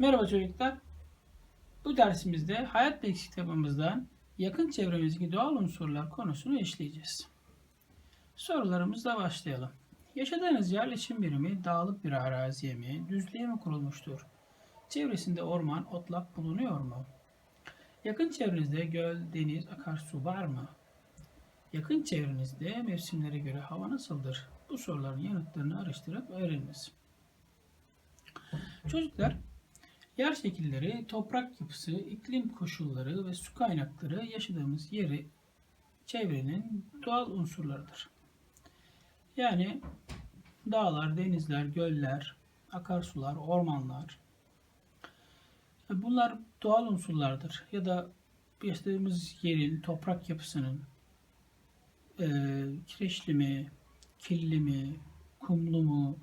Merhaba çocuklar. Bu dersimizde hayat bilgisi kitabımızdan yakın çevremizdeki doğal unsurlar konusunu işleyeceğiz. Sorularımızla başlayalım. Yaşadığınız yerleşim birimi dağlık bir araziye mi, düzlüğe mi kurulmuştur? Çevresinde orman, otlak bulunuyor mu? Yakın çevrenizde göl, deniz, akarsu var mı? Yakın çevrenizde mevsimlere göre hava nasıldır? Bu soruların yanıtlarını araştırıp öğreniniz. Çocuklar, Yer şekilleri, toprak yapısı, iklim koşulları ve su kaynakları yaşadığımız yeri, çevrenin doğal unsurlarıdır. Yani dağlar, denizler, göller, akarsular, ormanlar. Bunlar doğal unsurlardır. Ya da yaşadığımız yerin, toprak yapısının e, kireçli mi, kirli mi, kumlu mu,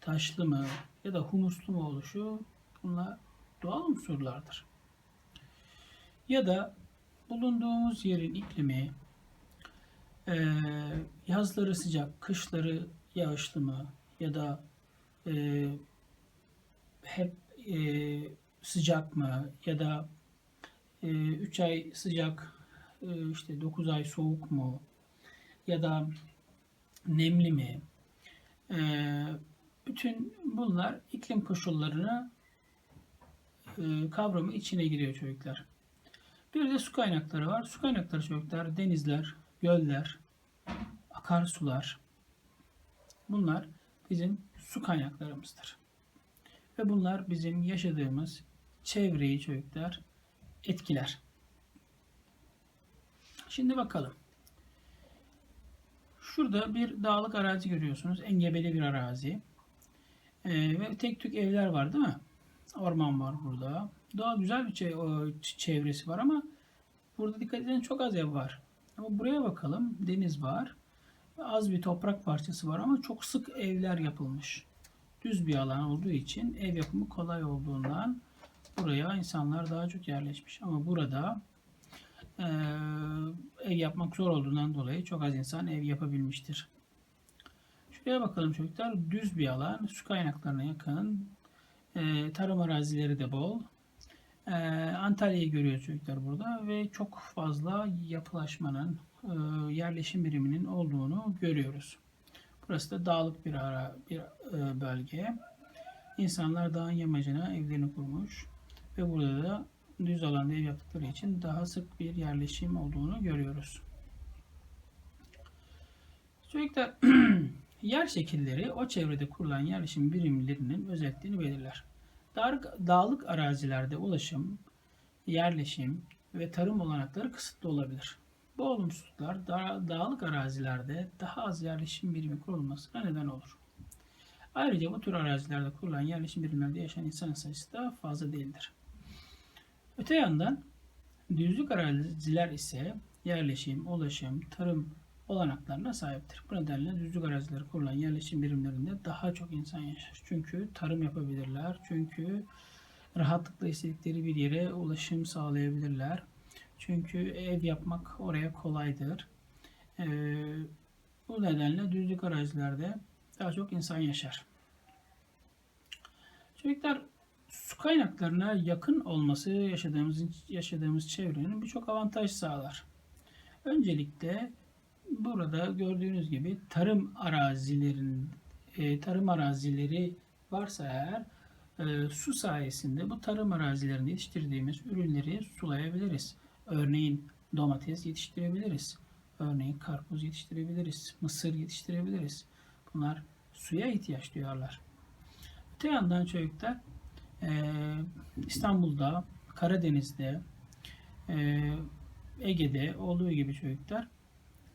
taşlı mı ya da humuslu mu oluşu bunlar doğal unsurlardır. Ya da bulunduğumuz yerin iklimi e, yazları sıcak, kışları yağışlı mı ya da e, hep e, sıcak mı ya da 3 ay sıcak işte 9 ay soğuk mu ya da nemli mi bütün bunlar iklim koşullarını e, kavramı içine giriyor çocuklar. Bir de su kaynakları var. Su kaynakları çocuklar denizler, göller, akarsular. Bunlar bizim su kaynaklarımızdır. Ve bunlar bizim yaşadığımız çevreyi çocuklar etkiler. Şimdi bakalım. Şurada bir dağlık arazi görüyorsunuz. Engebeli bir arazi. Ee, ve tek tük evler var değil mi? Orman var burada. Daha güzel bir çevresi var ama burada dikkat edin çok az ev var. Ama buraya bakalım. Deniz var. Az bir toprak parçası var ama çok sık evler yapılmış. Düz bir alan olduğu için ev yapımı kolay olduğundan buraya insanlar daha çok yerleşmiş. Ama burada e, ev yapmak zor olduğundan dolayı çok az insan ev yapabilmiştir. Şuraya bakalım çocuklar. Düz bir alan, su kaynaklarına yakın, e, tarım arazileri de bol. E, Antalya'yı görüyor çocuklar burada ve çok fazla yapılaşmanın, e, yerleşim biriminin olduğunu görüyoruz. Burası da dağlık bir ara bir e, bölge. İnsanlar dağın yamacına evlerini kurmuş ve burada da düz alanda ev yaptıkları için daha sık bir yerleşim olduğunu görüyoruz. Çocuklar yer şekilleri o çevrede kurulan yerleşim birimlerinin özelliğini belirler. Dağlık arazilerde ulaşım, yerleşim ve tarım olanakları kısıtlı olabilir. Bu olumsuzluklar dağlık arazilerde daha az yerleşim birimi kurulmasına neden olur. Ayrıca bu tür arazilerde kurulan yerleşim birimlerde yaşayan insan sayısı da fazla değildir. Öte yandan düzlük araziler ise yerleşim, ulaşım, tarım olanaklarına sahiptir. Bu nedenle düzlük arazileri kurulan yerleşim birimlerinde daha çok insan yaşar. Çünkü tarım yapabilirler. Çünkü rahatlıkla istedikleri bir yere ulaşım sağlayabilirler. Çünkü ev yapmak oraya kolaydır. Ee, bu nedenle düzlük arazilerde daha çok insan yaşar. Çocuklar su kaynaklarına yakın olması yaşadığımız yaşadığımız çevrenin birçok avantaj sağlar. Öncelikle burada gördüğünüz gibi tarım arazilerin e, tarım arazileri varsa eğer e, su sayesinde bu tarım arazilerinde yetiştirdiğimiz ürünleri sulayabiliriz. Örneğin domates yetiştirebiliriz. Örneğin karpuz yetiştirebiliriz. Mısır yetiştirebiliriz. Bunlar suya ihtiyaç duyarlar. Öte yandan çocuklar e, İstanbul'da, Karadeniz'de, e, Ege'de olduğu gibi çocuklar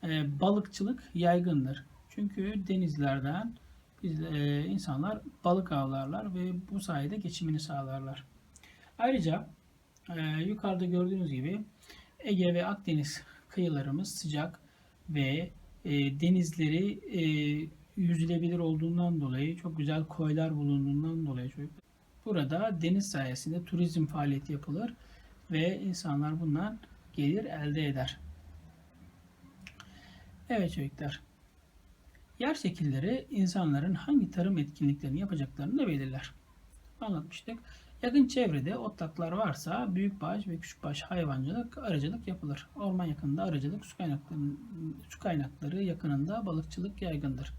e, balıkçılık yaygındır. Çünkü denizlerden biz, e, insanlar balık avlarlar ve bu sayede geçimini sağlarlar. Ayrıca e, yukarıda gördüğünüz gibi Ege ve Akdeniz kıyılarımız sıcak ve e, denizleri e, yüzülebilir olduğundan dolayı çok güzel koylar bulunduğundan dolayı çocuklar. Burada deniz sayesinde turizm faaliyeti yapılır ve insanlar bundan gelir elde eder. Evet çocuklar. Yer şekilleri insanların hangi tarım etkinliklerini yapacaklarını da belirler. Anlatmıştık. Yakın çevrede otlaklar varsa büyükbaş ve küçükbaş hayvancılık, arıcılık yapılır. Orman yakınında arıcılık, su kaynakları, su kaynakları yakınında balıkçılık yaygındır.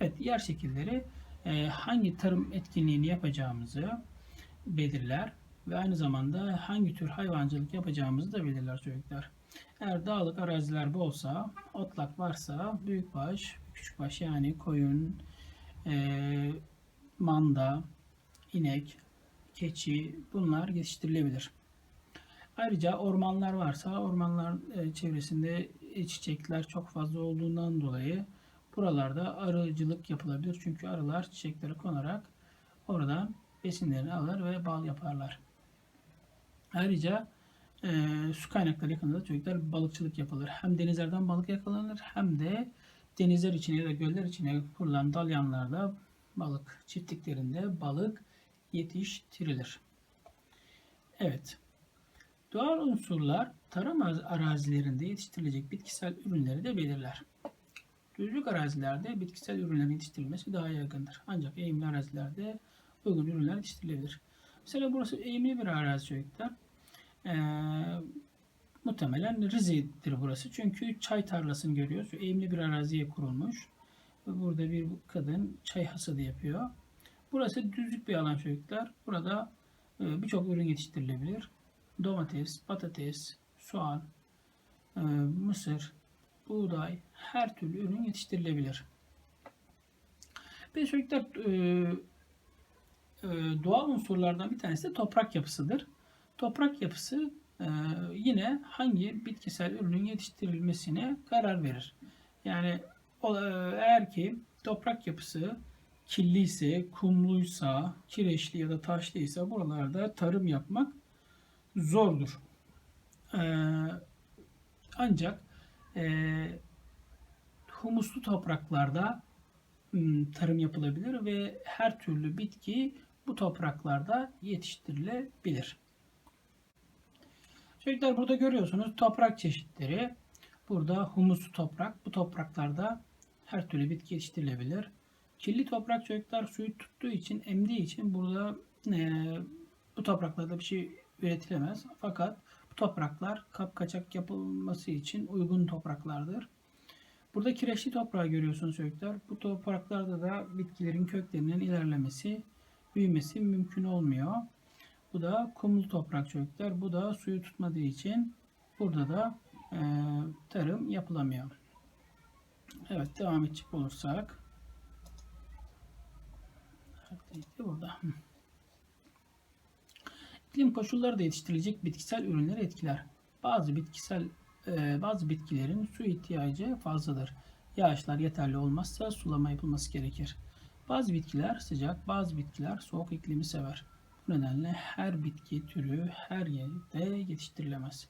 Evet, yer şekilleri e, hangi tarım etkinliğini yapacağımızı belirler ve aynı zamanda hangi tür hayvancılık yapacağımızı da belirler çocuklar. Eğer dağlık araziler bolsa, otlak varsa büyükbaş, küçükbaş yani koyun, e, manda, inek, keçi bunlar yetiştirilebilir. Ayrıca ormanlar varsa ormanlar e, çevresinde çiçekler çok fazla olduğundan dolayı buralarda arıcılık yapılabilir. Çünkü arılar çiçeklere konarak oradan besinlerini alır ve bal yaparlar. Ayrıca e, su kaynakları yakınında çocuklar balıkçılık yapılır. Hem denizlerden balık yakalanır hem de denizler içine ya da göller içine kurulan dalyanlarda balık çiftliklerinde balık yetiştirilir. Evet. Doğal unsurlar tarım arazilerinde yetiştirilecek bitkisel ürünleri de belirler. Düzlük arazilerde bitkisel ürünlerin yetiştirilmesi daha yaygındır. Ancak eğimli arazilerde uygun ürünler yetiştirilebilir. Mesela burası eğimli bir arazi çocuklar. Ee, muhtemelen Rize'dir burası. Çünkü çay tarlasını görüyoruz. Eğimli bir araziye kurulmuş. Burada bir kadın çay hasadı yapıyor. Burası düzlük bir alan çocuklar. Burada e, birçok ürün yetiştirilebilir. Domates, patates, soğan, e, mısır, buğday, her türlü ürün yetiştirilebilir. Bir çocuklar e, doğal unsurlardan bir tanesi de toprak yapısıdır. Toprak yapısı yine hangi bitkisel ürünün yetiştirilmesine karar verir. Yani eğer ki toprak yapısı kirliyse, kumluysa, kireçli ya da taşlıysa buralarda tarım yapmak zordur. Ee, ancak e, humuslu topraklarda ım, tarım yapılabilir ve her türlü bitki bu topraklarda yetiştirilebilir. Çocuklar burada görüyorsunuz toprak çeşitleri. Burada humuslu toprak. Bu topraklarda her türlü bitki yetiştirilebilir. Kirli toprak çocuklar suyu tuttuğu için, emdiği için burada e, bu topraklarda bir şey üretilemez. Fakat bu topraklar kapkaçak yapılması için uygun topraklardır. Burada kireçli toprağı görüyorsunuz çocuklar. Bu topraklarda da bitkilerin köklerinin ilerlemesi, büyümesi mümkün olmuyor. Bu da kumlu toprak çocuklar. Bu da suyu tutmadığı için burada da e, tarım yapılamıyor. Evet devam edecek olursak. Neredeydi burada? İklim koşulları da yetiştirilecek bitkisel ürünleri etkiler. Bazı bitkisel e, bazı bitkilerin su ihtiyacı fazladır. Yağışlar yeterli olmazsa sulama yapılması gerekir. Bazı bitkiler sıcak, bazı bitkiler soğuk iklimi sever. Bu nedenle her bitki türü her yerde yetiştirilemez.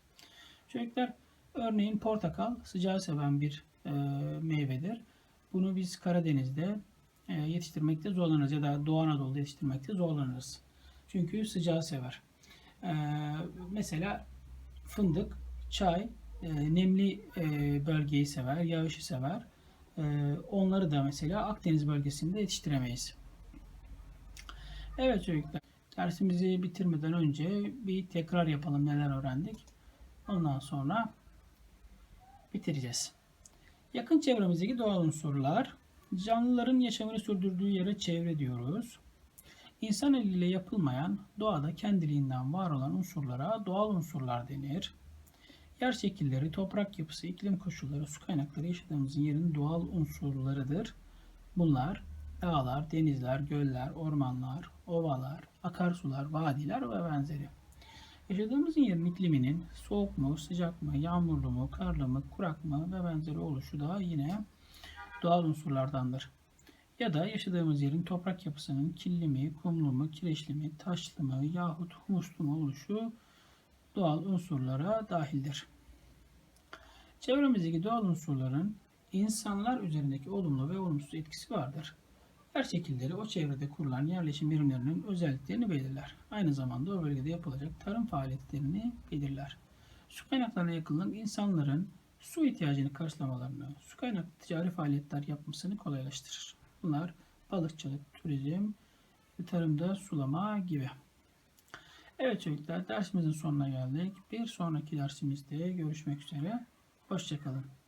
Çocuklar örneğin portakal sıcağı seven bir e, meyvedir. Bunu biz Karadeniz'de e, yetiştirmekte zorlanırız ya da Doğu Anadolu'da yetiştirmekte zorlanırız. Çünkü sıcağı sever. E, mesela fındık, çay, e, nemli bölgeyi sever, yağışı sever. Onları da mesela Akdeniz bölgesinde yetiştiremeyiz. Evet çocuklar, dersimizi bitirmeden önce bir tekrar yapalım neler öğrendik. Ondan sonra bitireceğiz. Yakın çevremizdeki doğal unsurlar Canlıların yaşamını sürdürdüğü yere çevre diyoruz. İnsan eliyle yapılmayan, doğada kendiliğinden var olan unsurlara doğal unsurlar denir. Yer şekilleri, toprak yapısı, iklim koşulları, su kaynakları yaşadığımız yerin doğal unsurlarıdır. Bunlar dağlar, denizler, göller, ormanlar, ovalar, akarsular, vadiler ve benzeri. Yaşadığımız yerin ikliminin soğuk mu, sıcak mı, yağmurlu mu, karlı mı, kurak mı ve benzeri oluşu da yine doğal unsurlardandır. Ya da yaşadığımız yerin toprak yapısının kirli mi, kumlu mu, kireçli mi, taşlı mı yahut humuslu mu oluşu doğal unsurlara dahildir. Çevremizdeki doğal unsurların insanlar üzerindeki olumlu ve olumsuz etkisi vardır. Her şekilleri o çevrede kurulan yerleşim birimlerinin özelliklerini belirler. Aynı zamanda o bölgede yapılacak tarım faaliyetlerini belirler. Su kaynaklarına yakınlık insanların su ihtiyacını karşılamalarını, su kaynaklı ticari faaliyetler yapmasını kolaylaştırır. Bunlar balıkçılık, turizm, tarımda sulama gibi. Evet çocuklar dersimizin sonuna geldik. Bir sonraki dersimizde görüşmek üzere. Hoşçakalın.